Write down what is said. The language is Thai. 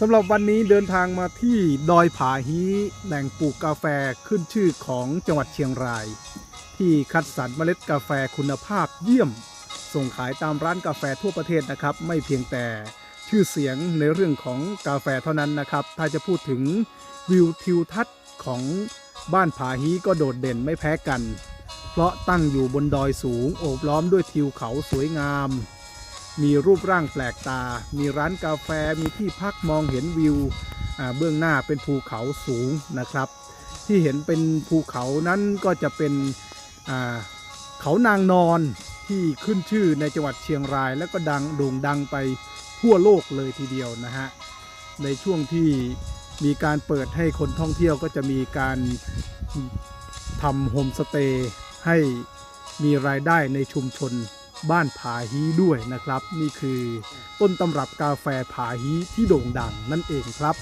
สำหรับวันนี้เดินทางมาที่ดอยผาฮีแหล่งปลูกกาแฟขึ้นชื่อของจังหวัดเชียงราย ที่คัดสรรเมล็ดกาแฟคุณภาพเยี่ยม ส่งขายตามร้านกาแฟทั่วประเทศนะครับ ไม่เพียงแต่ชื่อเสียงในเรื่องของกาแฟเท่านั้นนะครับ ถ้าจะพูดถึงวิวทิวทัศน์ของบ้านผาฮีก็โดดเด่นไม่แพ้กัน เพราะตั้งอยู่บนดอยสูงโอบล้อมด้วยทิวเขาสวยงาม มีรูปร่างแปลกตา มีร้านกาแฟ มีที่พักมองเห็นวิว เบื้องหน้าเป็นภูเขาสูงนะครับ ที่เห็นเป็นภูเขานั้นก็จะเป็นเขานางนอนที่ขึ้นชื่อในจังหวัดเชียงราย แล้วก็ดังโด่งดังไปทั่วโลกเลยทีเดียวนะฮะ ในช่วงที่มีการเปิดให้คนท่องเที่ยวก็จะมีการทำโฮมสเตย์ให้มีรายได้ในชุมชน บ้านผาฮีด้วยนะครับ นี่คือต้นตำรับกาแฟผาฮีที่โด่งดังนั่นเองครับ